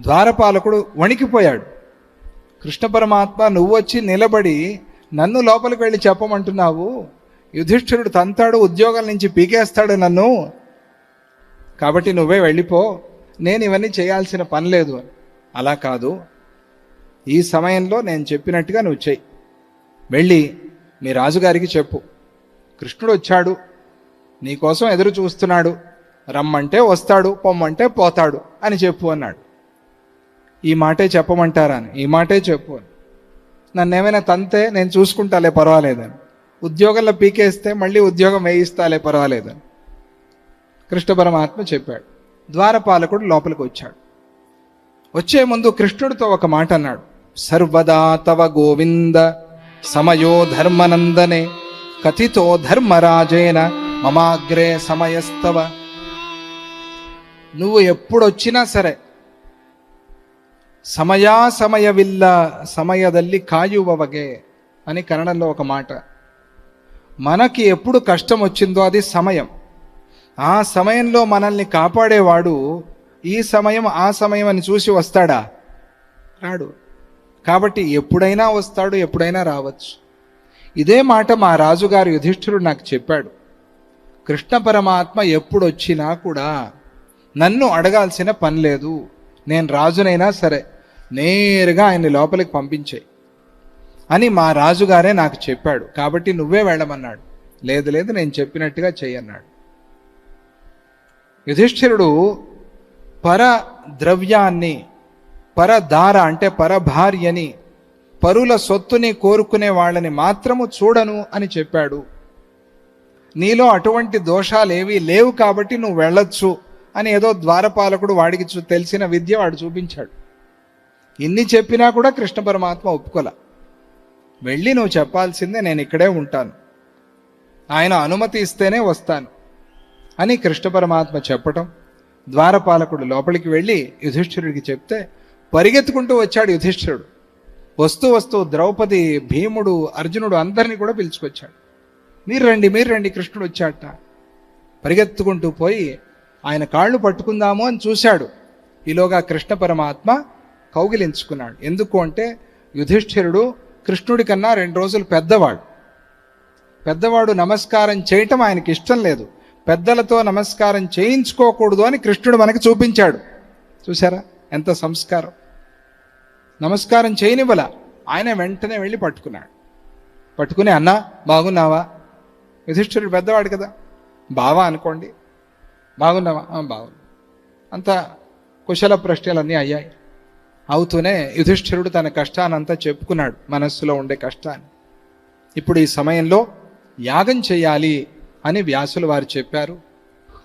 ద్వారపాలకుడు వణికిపోయాడు. కృష్ణ పరమాత్మ నువ్వు వచ్చి నిలబడి నన్ను లోపలికి వెళ్ళి చెప్పమంటున్నావు? యుధిష్ఠిరుడు తంతాడు ఉద్యోగాల నుంచి పీకేస్తాడు నన్ను. కాబట్టి నువ్వే వెళ్ళిపో. నేను ఇవన్నీ చేయాల్సిన పని లేదు అని. అలా కాదు. ఈ సమయంలో నేను చెప్పినట్టుగా నువ్వు చెయ్యి. వెళ్ళి మీ రాజుగారికి చెప్పు. కృష్ణుడు వచ్చాడు. నీకోసం ఎదురు చూస్తున్నాడు. రమ్మంటే వస్తాడు పొమ్మంటే పోతాడు అని చెప్పు అన్నాడు. ఈ మాటే చెప్పమంటారా అని ఈ మాటే చెప్పు అని. నన్ను ఏమైనా తంతే నేను చూసుకుంటాలే పర్వాలేదని. ఉద్యోగంలో పీకేస్తే మళ్ళీ ఉద్యోగం వేయిస్తాలే పర్వాలేదని. కృష్ణ పరమాత్మ చెప్పాడు. ద్వారపాలకుడు లోపలికి వచ్చాడు. వచ్చే ముందు కృష్ణుడితో ఒక మాట అన్నాడు. సర్వదా తవ గోవింద సమయో ధర్మనందనే కథితో ధర్మరాజేన మమాగ్రే సమయస్తవ. నువ్వు ఎప్పుడొచ్చినా సరే ಸಮಯಾ ಸಮಯವಿಲ್ಲ ಸಮಯದಲ್ಲಿ ಕಾಯುವವಗೆ అని కన్నడంలో ఒక మాట మనకి ఎప్పుడు కష్టం వచ్చిందో అది సమయం ఆ సమయంలో మనల్ని కాపాడేవాడు ఈ సమయం ఆ సమయం అని చూసి వస్తాడా రాడు కాబట్టి ఎప్పుడైనా వస్తాడు ఎప్పుడైనా రావచ్చు ఇదే మాట మా రాజుగారు యుధిష్ఠిరుడు నాకు చెప్పాడు కృష్ణ పరమాత్మ ఎప్పుడు వచ్చినా కూడా నన్ను అడగాల్సిన పని లేదు నేను రాజునైనా సరే నేరుగా ఆయన్ని లోపలికి పంపించాయి. అని మా రాజుగారే నాకు చెప్పాడు. కాబట్టి నువ్వే వెళ్ళమన్నాడు. లేదు లేదు నేను చెప్పినట్టుగా చేయన్నాడు. యుధిష్ఠిరుడు పర ద్రవ్యాన్ని పరధార అంటే పరభార్యని పరుల సొత్తుని కోరుకునే వాళ్ళని మాత్రము చూడను అని చెప్పాడు. నీలో అటువంటి దోషాలేవీ లేవు కాబట్టి నువ్వు వెళ్ళొచ్చు అని ఏదో ద్వారపాలకుడు వాడికి చూ- తెలిసిన విద్య వాడు చూపించాడు. ఇన్ని చెప్పినా కూడా కృష్ణ పరమాత్మ ఒప్పుకోల. వెళ్ళి నువ్వు చెప్పాల్సిందే నేను ఇక్కడే ఉంటాను. ఆయన అనుమతి ఇస్తేనే వస్తాను అని కృష్ణ పరమాత్మ చెప్పటం ద్వారపాలకుడు లోపలికి వెళ్ళి యుధిష్ఠిరుడికి చెప్తే పరిగెత్తుకుంటూ వచ్చాడు యుధిష్ఠిరుడు. వస్తూ వస్తూ ద్రౌపది భీముడు అర్జునుడు అందరినీ కూడా పిలుచుకొచ్చాడు. మీరు రండి మీరు రండి కృష్ణుడు వచ్చాట పరిగెత్తుకుంటూ పోయి ఆయన కాళ్ళు పట్టుకుందాము అని చూశాడు. ఈలోగా కృష్ణ పరమాత్మ కౌగిలించుకున్నాడు. ఎందుకు అంటే యుధిష్ఠిరుడు కృష్ణుడి కన్నా రెండు రోజులు పెద్దవాడు. పెద్దవాడు నమస్కారం చేయటం ఆయనకి ఇష్టం లేదు. పెద్దలతో నమస్కారం చేయించుకోకూడదు అని కృష్ణుడు మనకి చూపించాడు. చూసారా ఎంత సంస్కారం. నమస్కారం చేయనివ్వల. ఆయన వెంటనే వెళ్ళి పట్టుకున్నాడు. పట్టుకుని అన్నా బాగున్నావా? యుధిష్ఠిరుడు పెద్దవాడు కదా. బావా అనుకోండి. బాగున్నావా? బాగున్నా. అంత కుశల ప్రశ్నలన్నీ అయ్యాయి. అవుతూనే యుధిష్ఠిరుడు తన కష్టానంతా చెప్పుకున్నాడు మనస్సులో ఉండే కష్టాన్ని. ఇప్పుడు ఈ సమయంలో యాగం చేయాలి అని వ్యాసులు వారు చెప్పారు.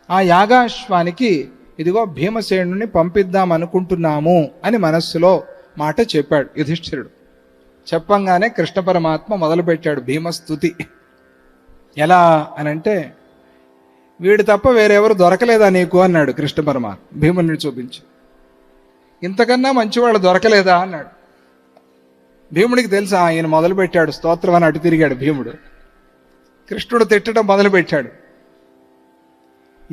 ఆ యాగాశ్వానికి ఇదిగో భీమసేనుని పంపిద్దాం అనుకుంటున్నాము అని మనస్సులో మాట చెప్పాడు యుధిష్ఠిరుడు. చెప్పంగానే కృష్ణ పరమాత్మ మొదలుపెట్టాడు భీమస్తుతి ఎలా అనంటే వీడు తప్ప వేరెవరు దొరకలేదా నీకు? అన్నాడు కృష్ణ పరమాత్మ భీముని చూపించి. ఇంతకన్నా మంచివాళ్ళు దొరకలేదా అన్నాడు. భీముడికి తెలుసా ఆయన మొదలుపెట్టాడు స్తోత్రం అని అటు తిరిగాడు భీముడు. కృష్ణుడు తిట్టడం మొదలుపెట్టాడు.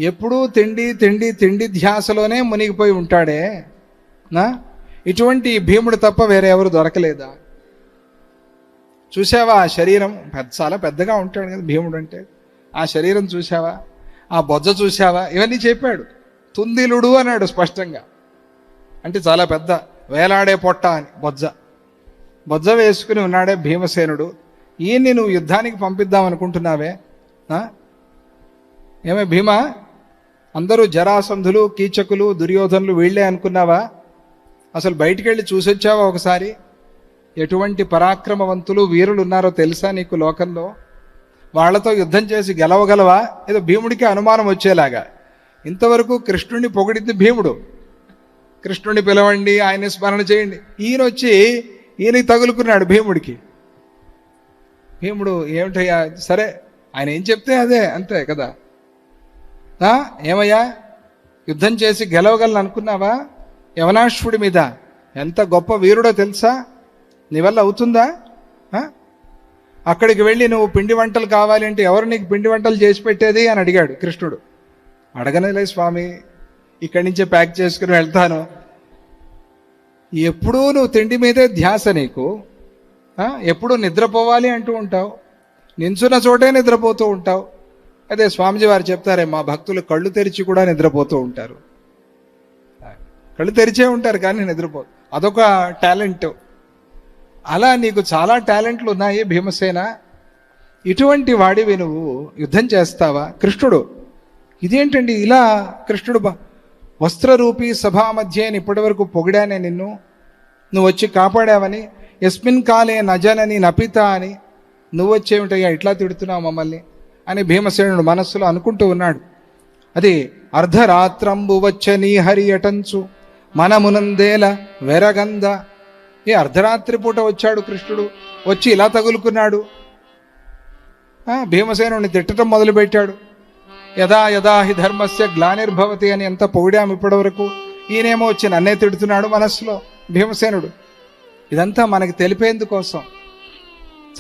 ఎప్పుడూ తిండి తిండి తిండి ధ్యాసలోనే మునిగిపోయి ఉంటాడే. నా? ఇటువంటి భీముడు తప్ప వేరే ఎవరు దొరకలేదా? చూసావా ఆ శరీరం? పెద్ద చాలా పెద్దగా ఉంటాడు కదా భీముడు అంటే. ఆ శరీరం చూసావా ఆ బొజ్జ చూసావా ఇవన్నీ చెప్పాడు. తుందిలుడు అన్నాడు స్పష్టంగా. అంటే చాలా పెద్ద వేలాడే పొట్ట అని బొజ్జ. బొజ్జ వేసుకుని ఉన్నాడే భీమసేనుడు. ఈయన్ని నువ్వు యుద్ధానికి పంపిద్దాం అనుకుంటున్నావే ఏమే భీమా? అందరూ జరాసంధులు కీచకులు దుర్యోధనులు వీళ్ళే అనుకున్నావా? అసలు బయటికి వెళ్ళి చూసొచ్చావా ఒకసారి? ఎటువంటి పరాక్రమవంతులు వీరులు ఉన్నారో తెలుసా నీకు లోకంలో? వాళ్ళతో యుద్ధం చేసి గెలవగలవా? ఏదో భీముడికి అనుమానం వచ్చేలాగా. ఇంతవరకు కృష్ణుడిని పొగిడింది భీముడు. కృష్ణుడిని పిలవండి ఆయన స్మరణ చేయండి. ఈయన వచ్చి ఈయనకి తగులుకున్నాడు భీముడికి. భీముడు ఏమిటయ్యా? సరే ఆయన ఏం చెప్తే అదే అంతే కదా? ఆ, ఏమయ్యా? యుద్ధం చేసి గెలవగలను అనుకున్నావా? యవనాశ్వుడి మీద ఎంత గొప్ప వీరుడో తెలుసా? నీ వల్ల అవుతుందా? ఆ? అక్కడికి వెళ్ళి నువ్వు పిండి వంటలు కావాలి అంటే ఎవరు నీకు పిండి వంటలు చేసి పెట్టేది అని అడిగాడు కృష్ణుడు. అడగనేలే స్వామి ఇక్కడి నుంచే ప్యాక్ చేసుకుని వెళ్తాను. ఎప్పుడూ నువ్వు తిండి మీదే ధ్యాస నీకు. ఎప్పుడూ నిద్రపోవాలి అంటూ ఉంటావు. నించున్న చోటే నిద్రపోతూ ఉంటావు. అదే స్వామిజీ వారు చెప్తారే మా భక్తులు కళ్ళు తెరిచి కూడా నిద్రపోతూ ఉంటారు. కళ్ళు తెరిచే ఉంటారు కానీ నిద్రపో అదొక టాలెంట్. అలా నీకు చాలా టాలెంట్లు ఉన్నాయి భీమసేన. ఇటువంటి వాడివి నువ్వు యుద్ధం చేస్తావా? కృష్ణుడు. ఇదేంటండి ఇలా కృష్ణుడు వస్త్రరూపీ సభా మధ్య ఇప్పటి వరకు పొగిడానే నిన్ను. నువ్వు వచ్చి కాపాడావని ఎస్మిన్ కాలే నజనని నపిత అని నువ్వు వచ్చేమిటయ్యా ఇట్లా తిడుతున్నావు మమ్మల్ని అని భీమసేనుడు మనస్సులో అనుకుంటూ ఉన్నాడు. అది అర్ధరాత్రంబు వచ్చని హరి అటంచు మనమునందేల వెరగంద. ఏ అర్ధరాత్రి పూట వచ్చాడు కృష్ణుడు వచ్చి ఇలా తగులుకున్నాడు. భీమసేనుడిని తిట్టడం మొదలుపెట్టాడు. యదా యదా హి ధర్మస్య గ్లానిర్భవతి అని ఎంత పొగిడాము ఇప్పటివరకు. ఈయనేమో వచ్చి నన్నే తిడుతున్నాడు మనస్సులో. భీమసేనుడు. ఇదంతా మనకి తెలిపేందుకోసం.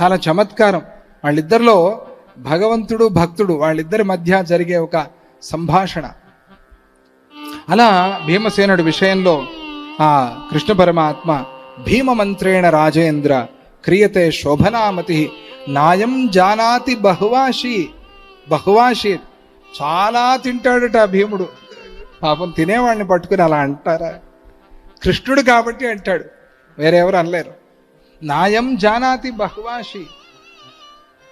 చాలా చమత్కారం. వాళ్ళిద్దరిలో భగవంతుడు భక్తుడు వాళ్ళిద్దరి మధ్య జరిగే ఒక సంభాషణ. అలా భీమసేనుడి విషయంలో ఆ కృష్ణ పరమాత్మ భీమమంత్రేణ రాజేంద్ర క్రియతే శోభనామతి నాయం జానాతి బహువాషి బహువాషి చాలా తింటాడట భీముడు. పాపం తినేవాడిని పట్టుకుని అలా అంటారా? కృష్ణుడు కాబట్టి అంటాడు. వేరెవరు అనలేరు. నాయం జానాతి బహువాషి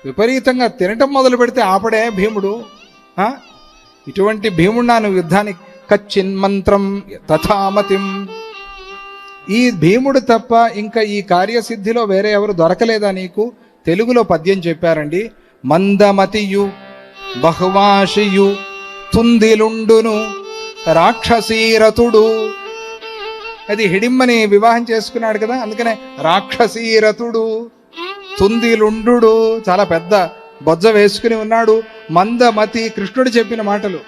విపరీతంగా తినటం మొదలు పెడితే ఆపడే భీముడు. ఇటువంటి భీముడు నాను యుద్ధానికి కచ్చిన్ మంత్రం తథామతిం. ఈ భీముడు తప్ప ఇంకా ఈ కార్యసిద్ధిలో వేరే ఎవరు దొరకలేదా నీకు? తెలుగులో పద్యం చెప్పారండి. మందమతియు బహువాషియు తుందిలుండును రాక్షసీరతుడు. అది హిడింబని వివాహం చేసుకున్నాడు కదా అందుకనే రాక్షసీరతుడు తుందిలుండు చాలా పెద్ద బొజ్జ వేసుకుని ఉన్నాడు. మందమతి కృష్ణుడు చెప్పిన మాటలు.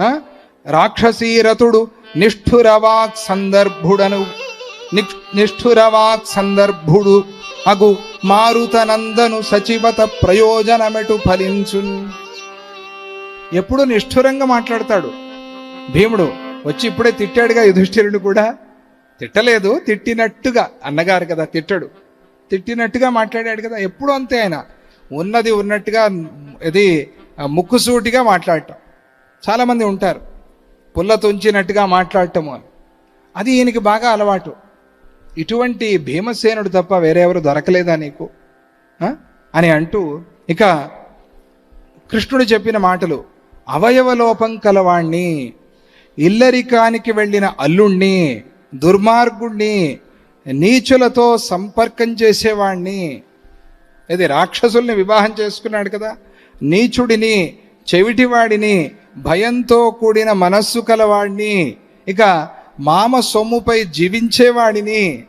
ఆ? రాక్షసీరతుడు నిష్ఠురవాక్ సందర్భుడను నిష్ఠురవాక్ సందర్భుడు అగు మారుతనందను సచివత ప్రయోజనమెటు ఫలించు ఎప్పుడు నిష్ఠురంగా మాట్లాడతాడు. భీముడు వచ్చి ఇప్పుడే తిట్టాడుగా యుధిష్ఠిరుడు కూడా. తిట్టలేదు తిట్టినట్టుగా అన్నగారు కదా తిట్టడు. తిట్టినట్టుగా మాట్లాడాడు కదా ఎప్పుడు అంతే ఆయన. ఉన్నది ఉన్నట్టుగా ఇది ముక్కుసూటిగా మాట్లాడటం. చాలామంది ఉంటారు. పుల్ల తుంచినట్టుగా మాట్లాడటము అని. అది ఈయనకి బాగా అలవాటు. ఇటువంటి భీమసేనుడు తప్ప వేరెవరు దొరకలేదా నీకు? అని అంటూ ఇక కృష్ణుడు చెప్పిన మాటలు అవయవలోపం కలవాణ్ణి ఇల్లరికానికి వెళ్ళిన అల్లుణ్ణి దుర్మార్గుణ్ణి నీచులతో సంపర్కం చేసేవాణ్ణి. ఇది రాక్షసుల్ని వివాహం చేసుకున్నాడు కదా? నీచుడిని చెవిటివాడిని భయంతో కూడిన మనస్సు కలవాడిని ఇక మామ సొమ్ముపై జీవించేవాడిని.